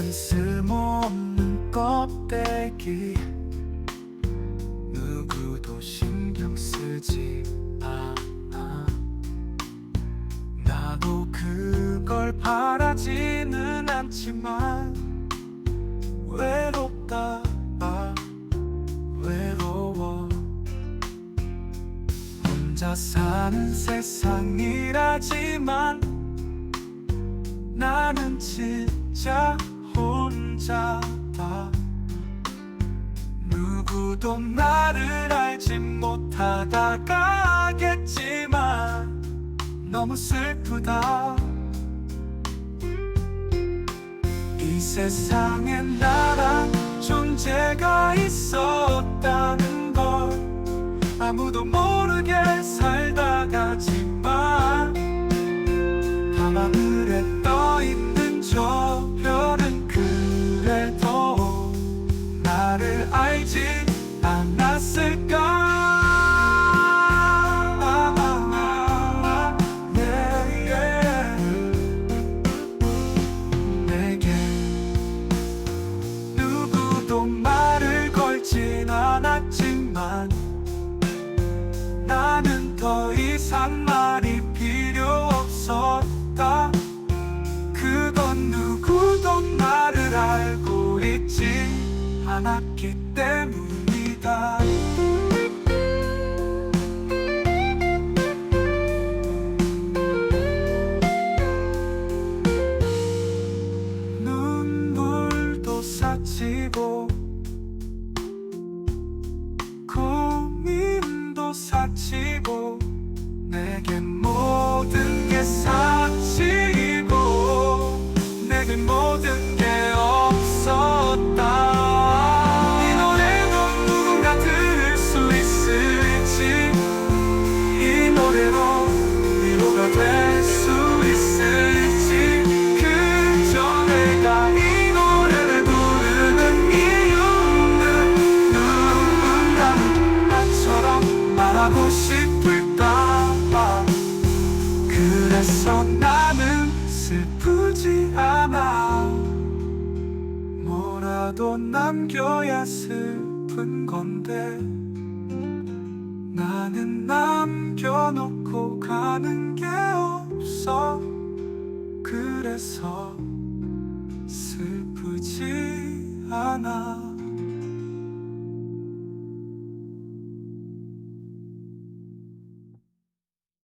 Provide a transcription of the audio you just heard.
나는 쓸모없는 껍데기. 누구도 신경 쓰지 않아. 나도 그걸 바라지는 않지만 외롭다 아 외로워. 혼자 사는 세상이라지만 나는 진짜 혼자다. 누구도 나를 알지 못하다 가겠지만 너무 슬프다. 이 세상에 나란 나는 더 이상 말이 필요 없었다. 그건 누구도 나를 알고 있지 않았기 때문이다 하고 싶을까봐. 그래서 나는 슬프지 않아. 뭐라도 남겨야 슬픈 건데. 나는 남겨놓고 가는 게 없어. 그래서 슬프지 않아